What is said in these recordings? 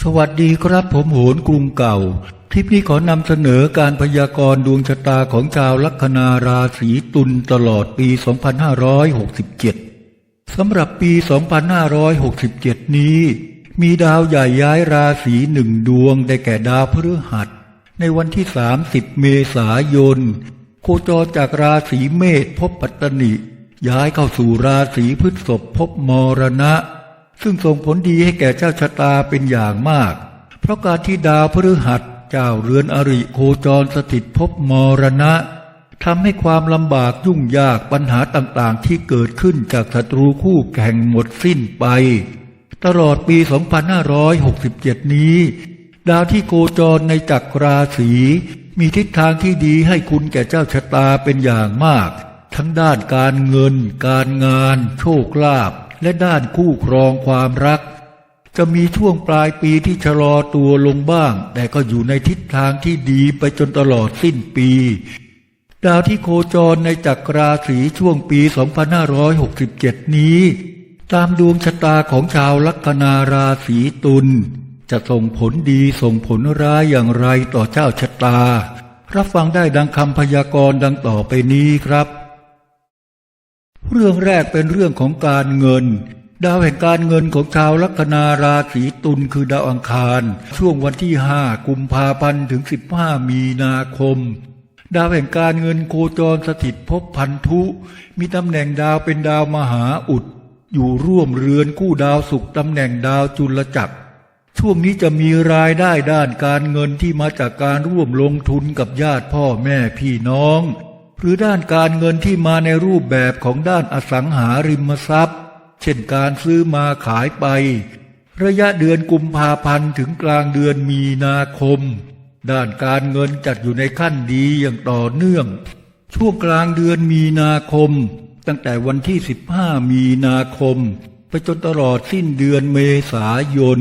สวัสดีครับผมโหนกรุงเก่า คลิปนี้ขอนำเสนอการพยากรณ์ดวงชะตาของชาวลัคนาราศีตุลตลอดปี 2567 สำหรับปี 2567 นี้ มีดาวใหญ่ย้ายราศีหนึ่งดวงได้แก่ดาวพฤหัส ในวันที่ 30 เมษายน โคจรจากราศีเมษพบปัตตนิย้ายเข้าสู่ราศีพฤษภพบมรณะ ซึ่งส่งผลดีให้แก่เจ้าชะตาเป็นอย่างมาก เพราะการที่ดาวพฤหัสเจ้าเรือนอริโคจรสถิตพบมรณะทำให้ความลำบากยุ่งยากปัญหาต่างๆ ที่เกิดขึ้นจากศัตรูคู่แข่งหมดสิ้นไป ตลอดปี 2567 นี้ ดาวที่โคจรในจักรราศีมีทิศทางที่ดีให้คุณแก่เจ้าชะตาเป็นอย่างมาก ทั้งด้านการเงิน การงาน โชคลาภ และด้านคู่ครองความรัก จะมีช่วงปลายปีที่ชะลอตัวลงบ้าง แต่ก็อยู่ในทิศทางที่ดีไปจนตลอดสิ้นปี ดาวที่โคจรในจักรราศีช่วงปี 2567 นี้ ตามดวงชะตาของชาวลัคนาราศีตุลจะส่งผลดีส่งผลร้ายอย่างไรต่อเจ้าชะตารับฟังได้ดังคำพยากรณ์ดังต่อไปนี้ครับ เรื่องแรกเป็นเรื่องของการเงิน ดาวแห่งการเงินของชาวลัคนาราศีตุลคือดาวอังคาร ช่วงวันที่ 5 กุมภาพันธ์ถึง 15 มีนาคม ดาวแห่งการเงินโคจรสถิตภพพันธุ มีตำแหน่งดาวเป็นดาวมหาอุด อยู่ร่วมเรือนคู่ดาวศุกตำแหน่งดาวจุลจักร ช่วงนี้จะมีรายได้ด้านการเงินที่มาจากการร่วมลงทุนกับญาติพ่อแม่พี่น้อง หรือด้านการเงินที่มาในรูปแบบของด้านอสังหาริมทรัพย์ เช่นการซื้อมาขายไป ระยะเดือนกุมภาพันธ์ถึงกลางเดือนมีนาคม ด้านการเงินจัดอยู่ในขั้นดีอย่างต่อเนื่อง ช่วงกลางเดือนมีนาคม ตั้งแต่วันที่ 15 มีนาคม ไปจนตลอดสิ้นเดือนเมษายน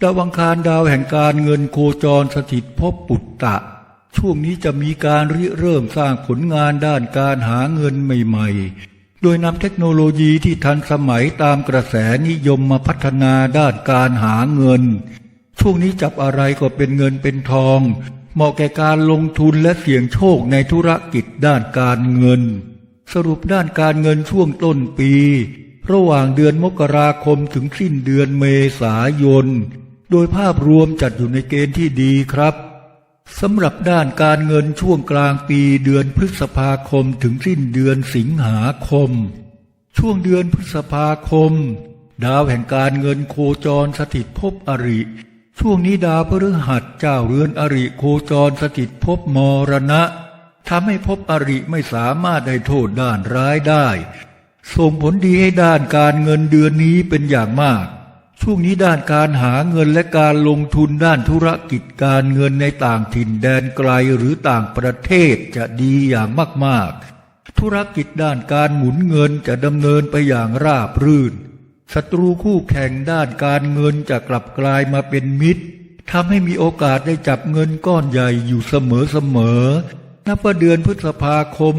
ดาวังคารดาวแห่งการเงินโคจรสถิตภพปุตตะ ช่วงนี้จะมีการริเริ่มสร้างผลงานด้านการหาเงินใหม่ ๆ โดยนำเทคโนโลยีที่ทันสมัยตามกระแสนิยมมาพัฒนาด้านการหาเงิน ช่วงนี้จับอะไรก็เป็นเงินเป็นทอง เหมาะแก่การลงทุนและเสี่ยงโชคในธุรกิจด้านการเงิน สรุปด้านการเงินช่วงต้นปี ระหว่างเดือนมกราคมถึงสิ้นเดือนเมษายน โดยภาพรวมจัดอยู่ในเกณฑ์ที่ดีครับ สำหรับด้านการเงินช่วงกลางปีเดือนพฤษภาคมถึงสิ้นเดือนสิงหาคม ช่วงเดือนพฤษภาคม ดาวแห่งการเงินโคจรสถิตภพอริ ช่วงนี้ดาวพฤหัสเจ้าเรือนอริโคจรสถิตภพมรณะทำให้ภพอริไม่สามารถได้โทษด้านร้ายได้ ส่งผลดีให้ด้านการเงินเดือนนี้เป็นอย่างมาก ช่วงนี้ด้านการหาเงินและการลงทุนด้านธุรกิจการเงินในต่างถิ่นแดนไกลหรือต่างประเทศจะดีอย่างมากๆ ธุรกิจด้านการหมุนเงินจะดำเนินไปอย่างราบรื่น ศัตรูคู่แข่งด้านการเงินจะกลับกลายมาเป็นมิตรทำให้มีโอกาสได้จับเงินก้อนใหญ่อยู่เสมอๆนับว่าเดือนพฤษภาคม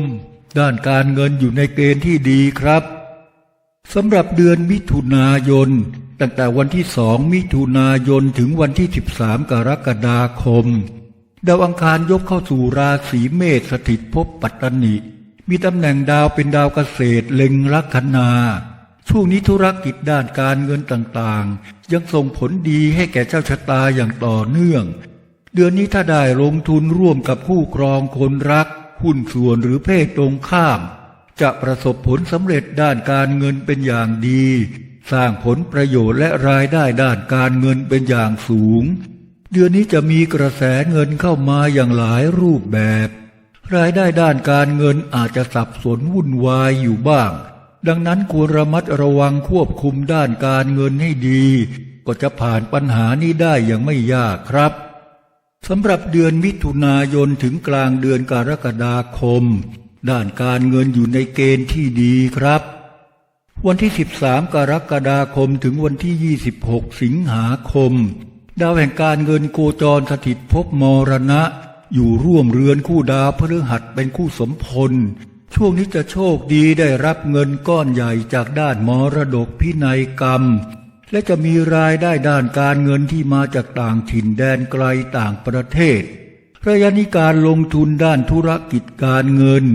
ด้านการเงินอยู่ในเกณฑ์ที่ดีครับ สำหรับเดือนมิถุนายน ตั้งแต่วันที่สองมิถุนายนถึงวันที่ 13 กรกฎาคม ดาวอังคารยกเข้าสู่ราศีเมษสถิตภพปัตตนิมีตำแหน่งดาวเป็นดาวเกษตรเล็งลัคนา ช่วงนี้ธุรกิจด้านการเงินต่างๆ ยังส่งผลดีให้แก่เจ้าชะตาอย่างต่อเนื่อง เดือนนี้ถ้าได้ลงทุนร่วมกับคู่ครองคนรัก หุ้นส่วนหรือเพศตรงข้าม จะประสบผลสำเร็จด้านการเงินเป็นอย่างดี สร้างผลประโยชน์และรายได้ด้านการเงินเป็นอย่างสูง เดือนนี้จะมีกระแสเงินเข้ามาอย่างหลายรูปแบบ รายได้ด้านการเงินอาจจะสับสนวุ่นวายอยู่บ้าง ดังนั้นควรระมัดระวังควบคุมด้านการเงินให้ดี ก็จะผ่านปัญหานี้ได้อย่างไม่ยากครับสำหรับเดือนมิถุนายนถึงกลางเดือนกรกฎาคม ด้านการเงินอยู่ในเกณฑ์ที่ดีครับ วันที่ 13 กรกฎาคมถึงวันที่ 26 สิงหาคม ดาวแห่งการเงินโคจรสถิตภพมรณะ อยู่ร่วมเรือนคู่ดาวพฤหัสเป็นคู่สมพล ช่วงนี้จะโชคดีได้รับเงินก้อนใหญ่จากด้านมรดกพินัยกรรม และจะมีรายได้ด้านการเงินที่มาจากต่างถิ่นแดนไกลต่างประเทศ ระยะนี้การลงทุนด้านธุรกิจการเงิน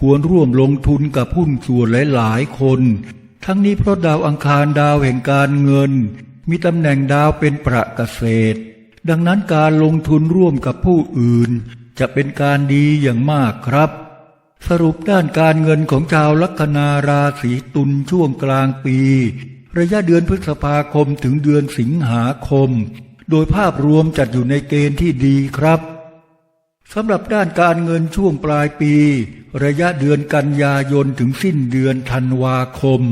ควรร่วมลงทุนกับหุ้นส่วนหลายๆ คน ทั้งนี้เพราะดาวอังคารดาวแห่งการเงิน มีตำแหน่งดาวเป็นประเกษตร ดังนั้นการลงทุนร่วมกับผู้อื่น จะเป็นการดีอย่างมากครับ สรุปด้านการเงินของชาวลัคนาราศีตุลช่วงกลางปี ระยะเดือนพฤษภาคมถึงเดือนสิงหาคม โดยภาพรวมจัดอยู่ในเกณฑ์ที่ดีครับ สำหรับด้านการเงินช่วงปลายปี ระยะเดือนกันยายนถึงสิ้นเดือนธันวาคม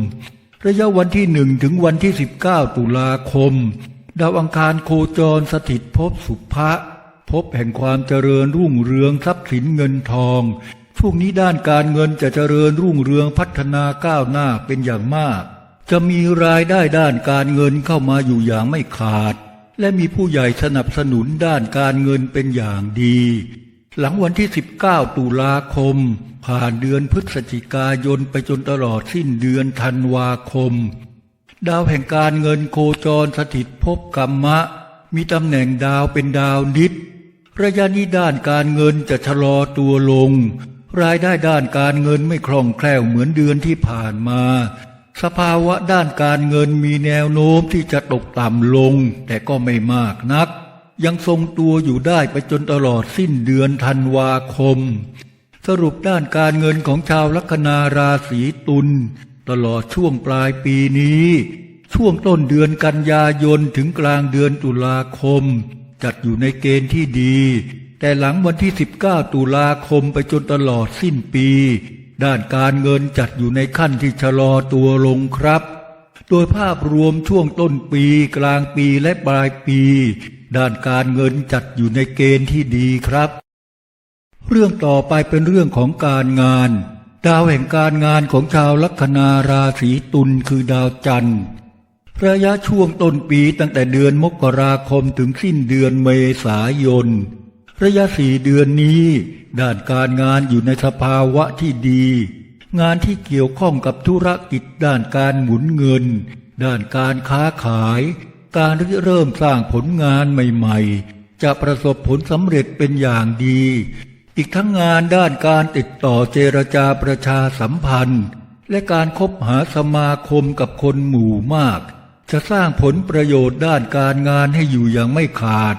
ระยะวันที่หนึ่งถึงวันที่ 19 ตุลาคม ดาวอังคารโคจรสถิตภพสุภะพบแห่งความเจริญรุ่งเรืองทรัพย์สินเงินทอง ช่วงนี้ด้านการเงินจะเจริญรุ่งเรืองพัฒนาก้าวหน้าเป็นอย่างมาก จะมีรายได้ด้านการเงินเข้ามาอยู่อย่างไม่ขาด และมีผู้ใหญ่สนับสนุนด้านการเงินเป็นอย่างดี หลังวันที่ 19 ตุลาคม ผ่านเดือนพฤศจิกายนไปจนตลอดสิ้นเดือนธันวาคม ดาวแห่งการเงินโคจรสถิตภพกรรมะ มีตำแหน่งดาวเป็นดาวนิด ระยะนี้ด้านการเงินจะชะลอตัวลง รายได้ด้านการเงินไม่คล่องแคล่วเหมือนเดือนที่ผ่านมา สภาวะด้านการเงินมีแนวโน้มที่จะตกต่ำลง แต่ก็ไม่มากนัก ยังทรงตัวอยู่ได้ไปจนตลอดสิ้นเดือนธันวาคม สรุปด้านการเงินของชาวลัคนาราศีตุลตลอดช่วงปลายปีนี้ ช่วงต้นเดือนกันยายนถึงกลางเดือนตุลาคม จัดอยู่ในเกณฑ์ที่ดี แต่หลังวันที่ 19 ตุลาคมไปจนตลอดสิ้นปี ด้านการเงินจัดอยู่ในขั้นที่ชะลอตัวลงครับ โดยภาพรวมช่วงต้นปีกลางปีและปลายปี ด้านการเงินจัดอยู่ในเกณฑ์ที่ดีครับ เรื่องต่อไปเป็นเรื่องของการงาน ดาวแห่งการงานของชาวลัคนาราศีตุลคือดาวจันทร์ระยะช่วงต้นปีตั้งแต่เดือนมกราคมถึงสิ้นเดือนเมษายน ระยะสี่เดือนนี้ ด้านการงานอยู่ในสภาวะที่ดี งานที่เกี่ยวข้องกับธุรกิจด้านการหมุนเงิน ด้านการค้าขาย การริเริ่มสร้างผลงานใหม่ๆ จะประสบผลสำเร็จเป็นอย่างดี อีกทั้งงานด้านการติดต่อเจรจาประชาสัมพันธ์ และการคบหาสมาคมกับคนหมู่มาก จะสร้างผลประโยชน์ด้านการงานให้อยู่อย่างไม่ขาด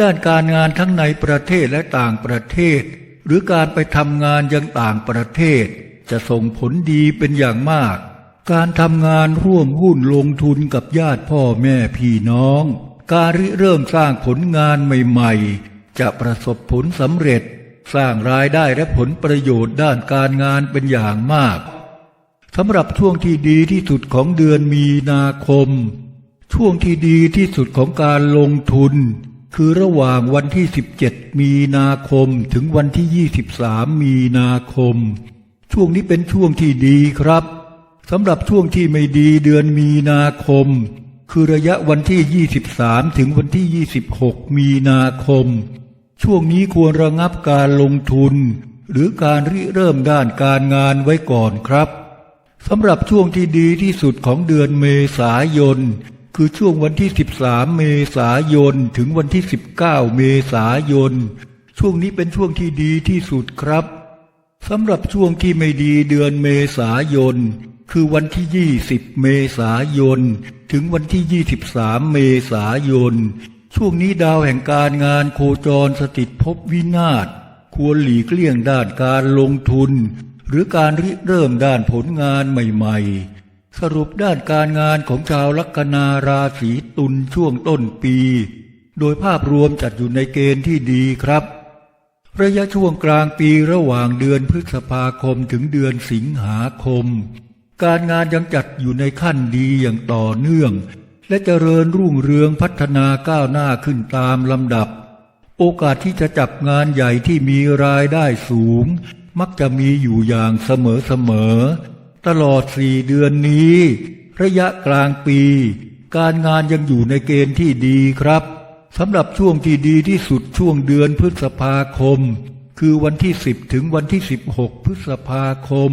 ด้านการงานทั้งในประเทศและต่างประเทศ หรือการไปทำงานยังต่างประเทศ จะส่งผลดีเป็นอย่างมาก การทำงานร่วมหุ้นลงทุนกับญาติพ่อแม่พี่น้อง การริเริ่มสร้างผลงานใหม่ๆ จะประสบผลสำเร็จ สร้างรายได้และผลประโยชน์ด้านการงานเป็นอย่างมากสำหรับช่วงที่ดีที่สุดของเดือนมีนาคม ช่วงที่ดีที่สุดของการลงทุน คือระหว่างวันที่ 17 มีนาคมถึงวันที่ 23 มีนาคม ช่วงนี้เป็นช่วงที่ดีครับ สำหรับช่วงที่ไม่ดีเดือนมีนาคม คือระยะวันที่ 23 ถึงวันที่ 26 มีนาคม ช่วงนี้ควรระงับการลงทุน หรือการริเริ่มด้านการงานไว้ก่อนครับสำหรับช่วงที่ดีที่สุดของเดือนเมษายน คือช่วงวันที่ 13 เมษายน ถึงวันที่ 19 เมษายน ช่วงนี้เป็นช่วงที่ดีที่สุดครับสำหรับช่วงที่ไม่ดีเดือนเมษายน คือวันที่ 20 เมษายน ถึงวันที่ 23 เมษายน ช่วงนี้ดาวแห่งการงานโคจรสถิตภพวินาศ ควรหลีกเลี่ยงด้านการลงทุน หรือการริเริ่มด้านผลงานใหม่ๆ สรุปด้านการงานของชาวลัคนาราศีตุลช่วงต้นปี โดยภาพรวมจัดอยู่ในเกณฑ์ที่ดีครับระยะช่วงกลางปีระหว่างเดือนพฤษภาคมถึงเดือนสิงหาคม การงานยังจัดอยู่ในขั้นดีอย่างต่อเนื่อง และเจริญรุ่งเรืองพัฒนาก้าวหน้าขึ้นตามลำดับ โอกาสที่จะจับงานใหญ่ที่มีรายได้สูง มักจะมีอยู่อย่างเสมอๆตลอดสี่เดือนนี้ ระยะกลางปี การงานยังอยู่ในเกณฑ์ที่ดีครับสำหรับช่วงที่ดีที่สุดช่วงเดือนพฤษภาคม คือวันที่ 10 ถึงวันที่ 16 พฤษภาคม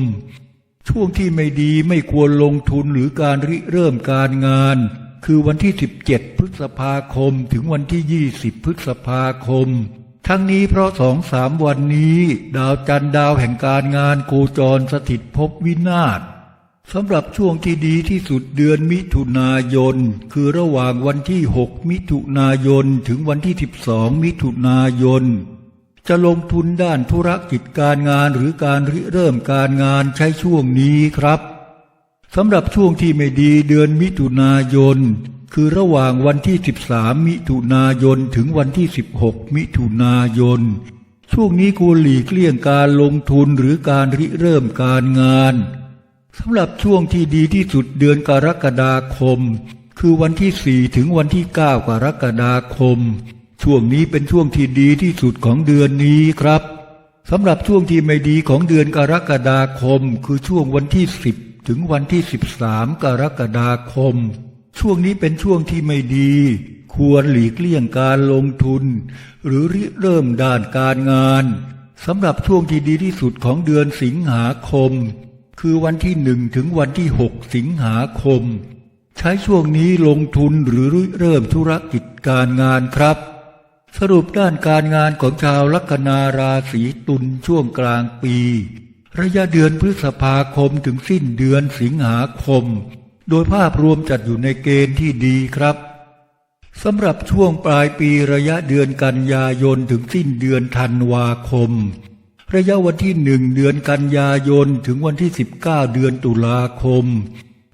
ช่วงที่ไม่ดีไม่ควรลงทุนหรือการริเริ่มการงาน คือวันที่ 17 พฤษภาคมถึงวันที่ 20 พฤษภาคม ทั้งนี้เพราะสองสามวันนี้ ดาวจันทร์ดาวแห่งการงานโคจรสถิตภพวินาศสำหรับช่วงที่ดีที่สุดเดือนมิถุนายน คือระหว่างวันที่ 6 มิถุนายนถึงวันที่ 12 มิถุนายน จะลงทุนด้านธุรกิจการงานหรือการริเริ่มการงานใช้ช่วงนี้ครับสำหรับช่วงที่ไม่ดีเดือนมิถุนายน คือระหว่างวันที่ 13 มิถุนายนถึงวันที่ 16 มิถุนายน ช่วงนี้ควรหลีกเลี่ยงการลงทุนหรือการริเริ่มการงานสำหรับช่วงที่ดีที่สุดเดือนกรกฎาคม คือวันที่ 4 ถึงวันที่ 9 กรกฎาคม ช่วงนี้เป็นช่วงที่ดีที่สุดของเดือนนี้ครับสำหรับช่วงที่ไม่ดีของเดือนกรกฎาคม คือช่วงวันที่ 10 ถึงวันที่ 13 กรกฎาคม ช่วงนี้เป็นช่วงที่ไม่ดี ควรหลีกเลี่ยงการลงทุน หรือริเริ่มด้านการงานสำหรับช่วงที่ดีที่สุดของเดือนสิงหาคม คือวันที่หนึ่งถึงวันที่ 6 สิงหาคม ใช้ช่วงนี้ลงทุนหรือริเริ่มธุรกิจการงานครับ สรุปด้านการงานของชาวลัคนาราศีตุลช่วงกลางปี ระยะเดือนพฤษภาคมถึงสิ้นเดือนสิงหาคม โดยภาพรวมจัดอยู่ในเกณฑ์ที่ดีครับสำหรับช่วงปลายปีระยะเดือนกันยายนถึงสิ้นเดือนธันวาคม ระยะวันที่หนึ่งเดือนกันยายนถึงวันที่ 19 เดือนตุลาคม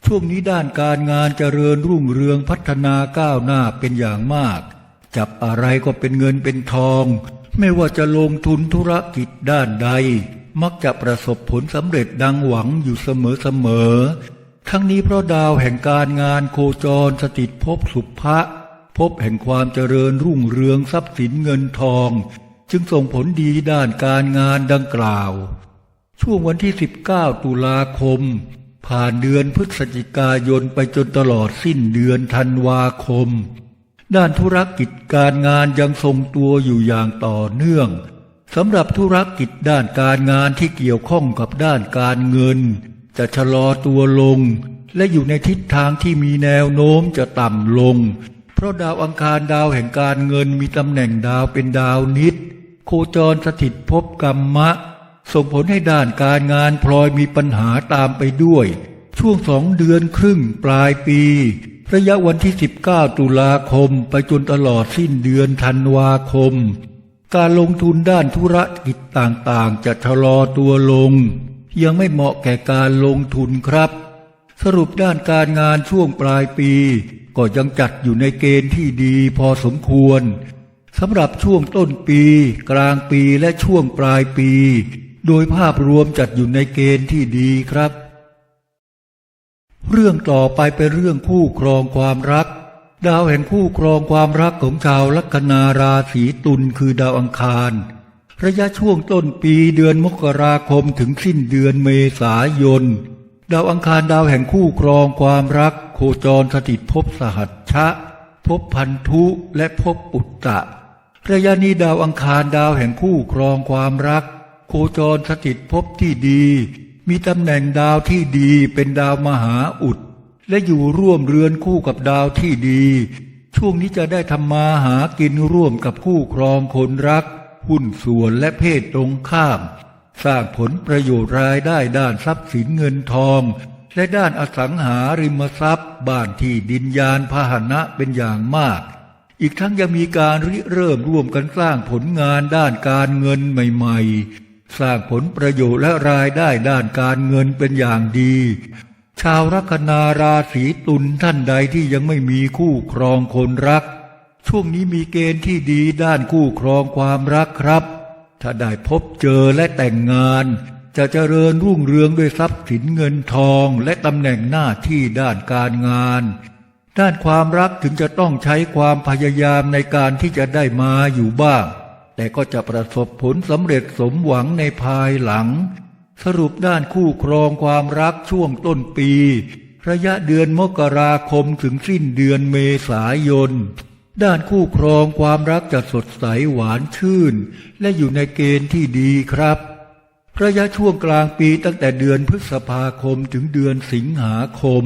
ช่วงนี้ด้านการงานเจริญรุ่งเรืองพัฒนาก้าวหน้าเป็นอย่างมาก จับอะไรก็เป็นเงินเป็นทอง ไม่ว่าจะลงทุนธุรกิจด้านใด มักจะประสบผลสำเร็จดังหวังอยู่เสมอๆทั้งนี้เพราะดาวแห่งการงานโคจรสถิตภพสุภะภพแห่งความเจริญรุ่งเรืองทรัพย์สินเงินทอง จึงส่งผลดีด้านการงานดังกล่าว ช่วงวันที่ 19 ตุลาคม ผ่านเดือนพฤศจิกายนไปจนตลอดสิ้นเดือนธันวาคม ด้านธุรกิจการงานยังทรงตัวอยู่อย่างต่อเนื่องสำหรับธุรกิจด้านการงานที่เกี่ยวข้องกับด้านการเงิน จะชะลอตัวลง และอยู่ในทิศทางที่มีแนวโน้มจะต่ำลง เพราะดาวอังคารดาวแห่งการเงินมีตำแหน่งดาวเป็นดาวนิด โคจรสถิตภพกรรมะ ส่งผลให้ด้านการงานพลอยมีปัญหาตามไปด้วย ช่วงสองเดือนครึ่งปลายปี ระยะวันที่ 19 ตุลาคมไปจนตลอดสิ้นเดือนธันวาคม การลงทุนด้านธุรกิจต่างๆ จะชะลอตัวลง ยังไม่เหมาะแก่การลงทุนครับ สรุปด้านการงานช่วงปลายปี ก็ยังจัดอยู่ในเกณฑ์ที่ดีพอสมควรสำหรับช่วงต้นปี กลางปีและช่วงปลายปี โดยภาพรวมจัดอยู่ในเกณฑ์ที่ดีครับ เรื่องต่อไปเป็นเรื่องคู่ครองความรัก ดาวแห่งคู่ครองความรักของชาวลัคนาราศีตุลคือดาวอังคาร ระยะช่วงต้นปีเดือนมกราคมถึงสิ้นเดือนเมษายน ดาวอังคารดาวแห่งคู่ครองความรัก โคจรสถิตภพสหัชชะภพพันธุและภพอุตตะ ระยะนี้ดาวอังคารดาวแห่งคู่ครองความรัก โคจรสถิตภพที่ดี มีตำแหน่งดาวที่ดีเป็นดาวมหาอุด และอยู่ร่วมเรือนคู่กับดาวที่ดี ช่วงนี้จะได้ทำมาหากินร่วมกับคู่ครองคนรัก หุ้นส่วนและเพศตรงข้าม สร้างผลประโยชน์รายได้ด้านทรัพย์สินเงินทอง และด้านอสังหาริมทรัพย์ บ้านที่ดินยานพาหนะเป็นอย่างมาก อีกทั้งยังมีการริเริ่มร่วมกันสร้างผลงานด้านการเงินใหม่ ๆ สร้างผลประโยชน์และรายได้ด้านการเงินเป็นอย่างดี ชาวลัคนาราศีตุลท่านใดที่ยังไม่มีคู่ครองคนรัก ช่วงนี้มีเกณฑ์ที่ดีด้านคู่ครองความรักครับ ถ้าได้พบเจอและแต่งงาน จะเจริญรุ่งเรืองด้วยทรัพย์สินเงินทองและตำแหน่งหน้าที่ด้านการงาน ด้านความรักถึงจะต้องใช้ความพยายามในการที่จะได้มาอยู่บ้าง แต่ก็จะประสบผลสำเร็จสมหวังในภายหลัง สรุปด้านคู่ครองความรักช่วงต้นปี ระยะเดือนมกราคมถึงสิ้นเดือนเมษายน ด้านคู่ครองความรักจะสดใสหวานชื่น และอยู่ในเกณฑ์ที่ดีครับ ระยะช่วงกลางปีตั้งแต่เดือนพฤษภาคมถึงเดือนสิงหาคม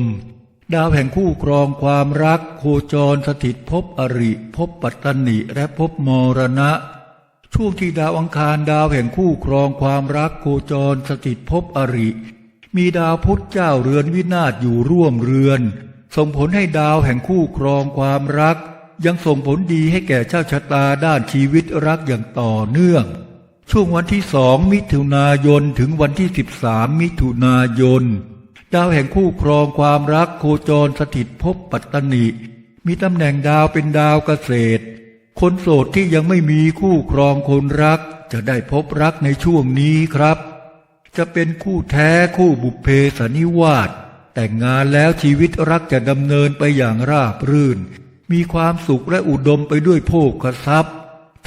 ดาวแห่งคู่ครองความรัก โคจรสถิตภพอริภพปัตตนิและภพมรณะ ช่วงที่ดาวอังคารดาวแห่งคู่ครองความรักโคจรสถิตภพอริ มีดาวพุธเจ้าเรือนวินาศอยู่ร่วมเรือน ส่งผลให้ดาวแห่งคู่ครองความรัก ยังส่งผลดีให้แก่เจ้าชะตาด้านชีวิตรักอย่างต่อเนื่อง ช่วงวันที่สองมิถุนายนถึงวันที่สิบสามมิถุนายน ดาวแห่งคู่ครองความรักโคจรสถิตภพปัตตนิมีตำแหน่งดาวเป็นดาวเกษตร คนโสดที่ยังไม่มีคู่ครองคนรัก จะได้พบรักในช่วงนี้ครับ จะเป็นคู่แท้คู่บุพเพสนนิวาสแต่งงานแล้วชีวิตรักจะดำเนินไปอย่างราบรื่น มีความสุขและอุดมไปด้วยโภคทรัพย์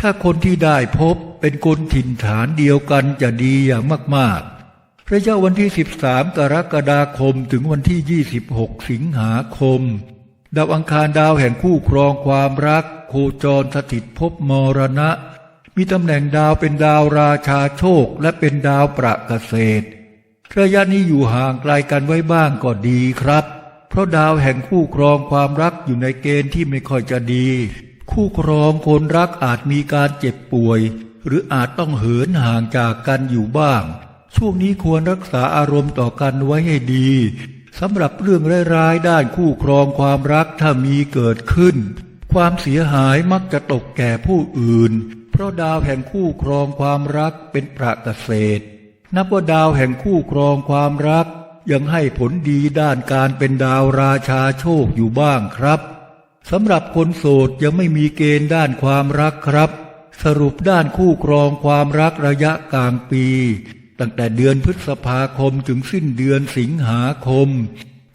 ถ้าคนที่ได้พบเป็นคนถิ่นฐานเดียวกันจะดีอย่างมากๆระยะวันที่ 13 กรกฎาคมถึงวันที่ 26 สิงหาคม ดาวอังคารดาวแห่งคู่ครองความรัก โคจรสถิตภพมรณะ มีตำแหน่งดาวเป็นดาวราชาโชคและเป็นดาวประเกษตรระยะนี้อยู่ห่างไกลกันไว้บ้างก็ดีครับ เพราะดาวแห่งคู่ครองความรักอยู่ในเกณฑ์ที่ไม่ค่อยจะดี คู่ครองคนรักอาจมีการเจ็บป่วย หรืออาจต้องเหินห่างจากกันอยู่บ้าง ช่วงนี้ควรรักษาอารมณ์ต่อกันไว้ให้ดี สำหรับเรื่องร้ายๆด้านคู่ครองความรักถ้ามีเกิดขึ้น ความเสียหายมักจะตกแก่ผู้อื่น เพราะดาวแห่งคู่ครองความรักเป็นประเกษตรนับว่าดาวแห่งคู่ครองความรัก ยังให้ผลดีด้านการเป็นดาวราชาโชคอยู่บ้างครับสำหรับคนโสดยังไม่มีเกณฑ์ด้านความรักครับ สรุปด้านคู่ครองความรักระยะกลางปี ตั้งแต่เดือนพฤษภาคมถึงสิ้นเดือนสิงหาคม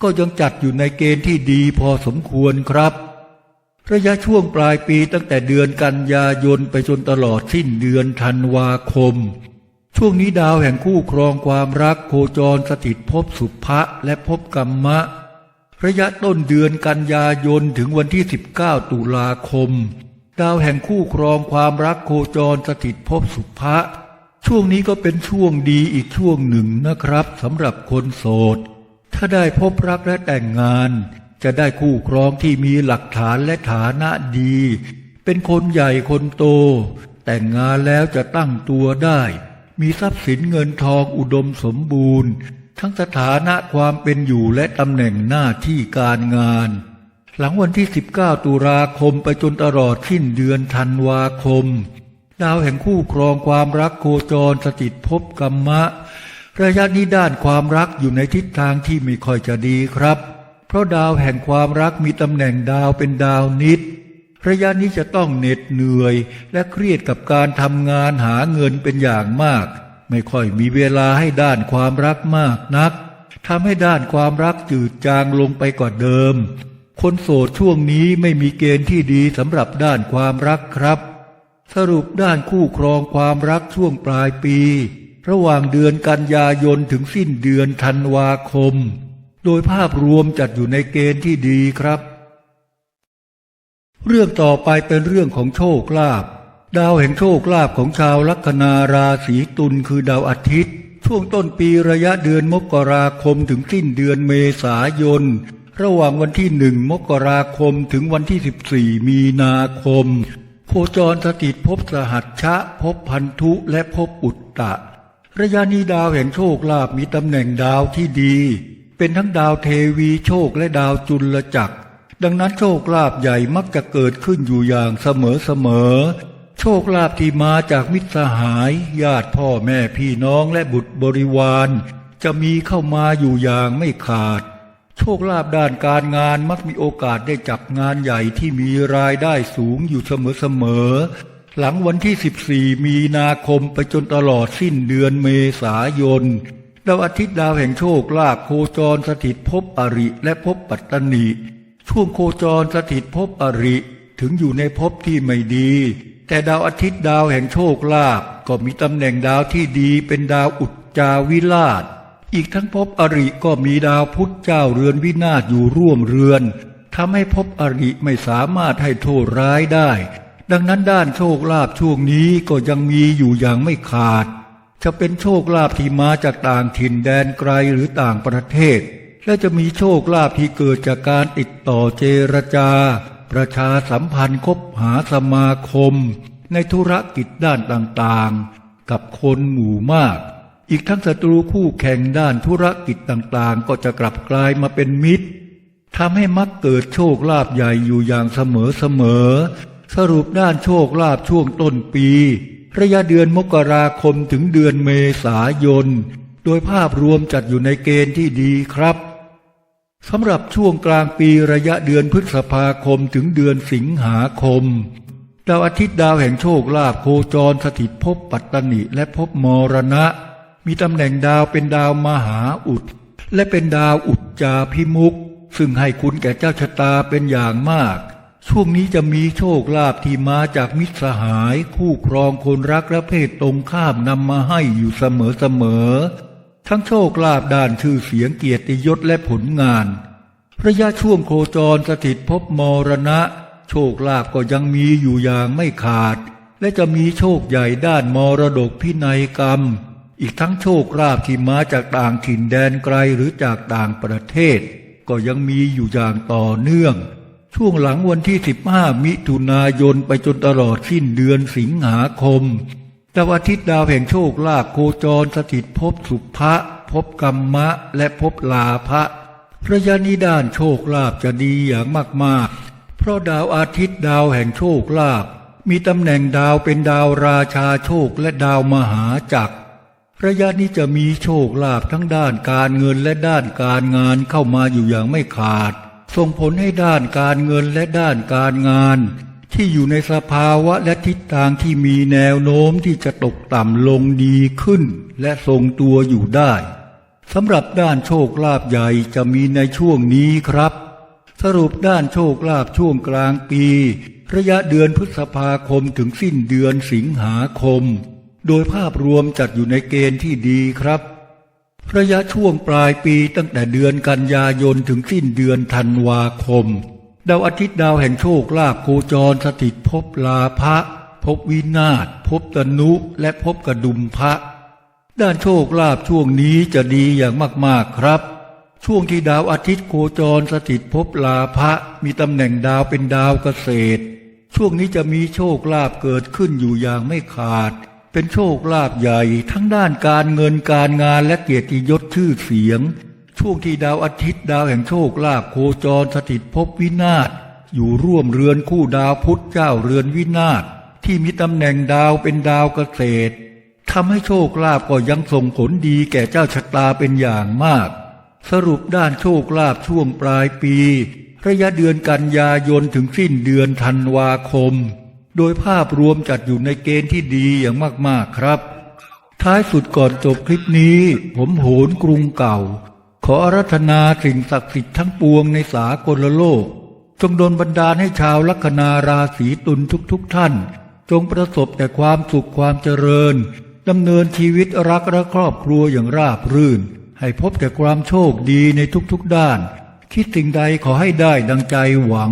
ก็ยังจัดอยู่ในเกณฑ์ที่ดีพอสมควรครับ ระยะช่วงปลายปีตั้งแต่เดือนกันยายนไปจนตลอดสิ้นเดือนธันวาคม ช่วงนี้ดาวแห่งคู่ครองความรักโคจรสถิตภพสุภะและภพกรรมะ ระยะต้นเดือนกันยายนถึงวันที่ 19 ตุลาคม ดาวแห่งคู่ครองความรักโคจรสถิตภพสุภะ ช่วงนี้ก็เป็นช่วงดีอีกช่วงหนึ่งนะครับสำหรับคนโสด ถ้าได้พบรักและแต่งงาน จะได้คู่ครองที่มีหลักฐานและฐานะดี เป็นคนใหญ่คนโต แต่งงานแล้วจะตั้งตัวได้ มีทรัพย์สินเงินทองอุดมสมบูรณ์ ทั้งสถานะความเป็นอยู่และตำแหน่งหน้าที่การงาน หลังวันที่ 19 ตุลาคมไปจนตลอดสิ้นเดือนธันวาคม ดาวแห่งคู่ครองความรักโคจรสถิตภพกรรมะ ระยะนี้ด้านความรักอยู่ในทิศทางที่ไม่ค่อยจะดีครับ เพราะดาวแห่งความรักมีตำแหน่งดาวเป็นดาวนิด ระยะนี้จะต้องเหน็ดเหนื่อย และเครียดกับการทำงานหาเงินเป็นอย่างมาก ไม่ค่อยมีเวลาให้ด้านความรักมากนักทำให้ด้านความรักจืดจางลงไปกว่าเดิม คนโสดช่วงนี้ไม่มีเกณฑ์ที่ดีสำหรับด้านความรักครับ สรุปด้านคู่ครองความรักช่วงปลายปี ระหว่างเดือนกันยายนถึงสิ้นเดือนธันวาคม โดยภาพรวมจัดอยู่ในเกณฑ์ที่ดีครับ เรื่องต่อไปเป็นเรื่องของโชคลาภดาวแห่งโชคลาภของชาวลัคนาราศีตุลคือดาวอาทิตย์ ช่วงต้นปีระยะเดือนมกราคมถึงสิ้นเดือนเมษายน ระหว่างวันที่หนึ่งมกราคมถึงวันที่สิบสี่มีนาคม โคจรสถิตภพสหัชชะภพพันธุและภพอุตตะ ระยะนี้ดาวแห่งโชคลาภมีตำแหน่งดาวที่ดี เป็นทั้งดาวเทวีโชคและดาวจุลจักร ดังนั้นโชคลาภใหญ่มักจะเกิดขึ้นอยู่อย่างเสมอเสมอ โชคลาภที่มาจากมิตรสหาย ญาติพ่อแม่พี่น้องและบุตรบริวาร จะมีเข้ามาอยู่อย่างไม่ขาด โชคลาภด้านการงานมักมีโอกาสได้จับงานใหญ่ที่มีรายได้สูงอยู่เสมอๆ หลังวันที่ 14 มีนาคมไปจนตลอดสิ้นเดือนเมษายน ดาวอาทิตย์ดาวแห่งโชคลาภโคจรสถิตภพอริและภพปัตตนิช่วงโคจรสถิตภพอริถึงอยู่ในภพที่ไม่ดี แต่ดาวอาทิตย์ดาวแห่งโชคลาภก็มีตำแหน่งดาวที่ดีเป็นดาวอุจจาวิลาศ อีกทั้งภพอริก็มีดาวพุธเจ้าเรือนวินาศอยู่ร่วมเรือนทำให้ภพอริไม่สามารถให้โทษร้ายได้ ดังนั้นด้านโชคลาภช่วงนี้ก็ยังมีอยู่อย่างไม่ขาด จะเป็นโชคลาภที่มาจากต่างถิ่นแดนไกลหรือต่างประเทศ และจะมีโชคลาภที่เกิดจากการติดต่อเจรจา ประชาสัมพันธ์คบหาสมาคม ในธุรกิจด้านต่างๆ กับคนหมู่มาก อีกทั้งศัตรูคู่แข่งด้านธุรกิจต่างๆ ก็จะกลับกลายมาเป็นมิตรทำให้มักเกิดโชคลาภใหญ่อยู่อย่างเสมอเสมอ สรุปด้านโชคลาภช่วงต้นปี ระยะเดือนมกราคมถึงเดือนเมษายน โดยภาพรวมจัดอยู่ในเกณฑ์ที่ดีครับสำหรับช่วงกลางปีระยะเดือนพฤษภาคมถึงเดือนสิงหาคม ดาวอาทิตย์ดาวแห่งโชคลาภโคจรสถิตภพปัตตนิและภพมรณะ มีตำแหน่งดาวเป็นดาวมหาอุด และเป็นดาวอุจจาพิมุก ซึ่งให้คุณแก่เจ้าชะตาเป็นอย่างมาก ช่วงนี้จะมีโชคลาภที่มาจากมิตรสหาย คู่ครองคนรักและเพศตรงข้ามนำมาให้อยู่เสมอเสมอๆทั้งโชคลาภด้านชื่อเสียงเกียรติยศและผลงาน ระยะช่วงโคจรสถิตภพมรณะ โชคลาภก็ยังมีอยู่อย่างไม่ขาด และจะมีโชคใหญ่ด้านมรดกพินัยกรรม อีกทั้งโชคลาภที่มาจากต่างถิ่นแดนไกลหรือจากต่างประเทศ ก็ยังมีอยู่อย่างต่อเนื่อง ช่วงหลังวันที่ 15 มิถุนายนไปจนตลอดสิ้นเดือนสิงหาคมดาวอาทิตย์ดาวแห่งโชคลาภโคจรสถิตภพสุภะภพกรรมะ และภพลาภะระยะนี้ด้านโชคลาภจะดีอย่างมากๆ เพราะดาวอาทิตย์ดาวแห่งโชคลาภมีตำแหน่งดาวเป็นดาวราชาโชคและดาวมหาจักร ระยะนี้จะมีโชคลาภทั้งด้านการเงินและด้านการงานเข้ามาอยู่อย่างไม่ขาด ส่งผลให้ด้านการเงินและด้านการงาน ที่อยู่ในสภาวะและทิศทางที่มีแนวโน้มที่จะตกต่ำลงดีขึ้น และทรงตัวอยู่ได้สำหรับด้านโชคลาภใหญ่จะมีในช่วงนี้ครับ สรุปด้านโชคลาภช่วงกลางปี ระยะเดือนพฤษภาคมถึงสิ้นเดือนสิงหาคม โดยภาพรวมจัดอยู่ในเกณฑ์ที่ดีครับ ระยะช่วงปลายปีตั้งแต่เดือนกันยายนถึงสิ้นเดือนธันวาคม ดาวอาทิตย์ดาวแห่งโชคลาภโคจรสถิตภพลาภะภพวินาศภพตนุและภพกระดุมพระด้านโชคลาภช่วงนี้จะดีอย่างมากๆครับ ช่วงที่ดาวอาทิตย์โคจรสถิตภพลาภะมีตำแหน่งดาวเป็นดาวเกษตร ช่วงนี้จะมีโชคลาภเกิดขึ้นอยู่อย่างไม่ขาด เป็นโชคลาภใหญ่ ทั้งด้านการเงินการงานและเกียรติยศชื่อเสียง ช่วงที่ดาวอาทิตย์ดาวแห่งโชคลาภโคจรสถิตภพวินาศอยู่ร่วมเรือนคู่ดาวพุธเจ้าเรือนวินาศที่มีตำแหน่งดาวเป็นดาวเกษตรทำให้โชคลาภก็ยังส่งผลดีแก่เจ้าชะตาเป็นอย่างมาก สรุปด้านโชคลาภช่วงปลายปี ระยะเดือนกันยายนถึงสิ้นเดือนธันวาคม โดยภาพรวมจัดอยู่ในเกณฑ์ที่ดีอย่างมากๆครับ ท้ายสุดก่อนจบคลิปนี้ ผมโหนกรุงเก่า ขออารัธนาสิ่งศักดิ์สิทธิ์ทั้งปวงในสากลโลก จงดลบันดาลให้ชาวลัคนาราศีตุลทุกๆทท่าน จงประสบแต่ความสุขความเจริญดำเนินชีวิตรักและครอบครัวอย่างราบรื่น ให้พบแต่ความโชคดีในทุกๆด้าน คิดสิ่งใดขอให้ได้ดังใจหวัง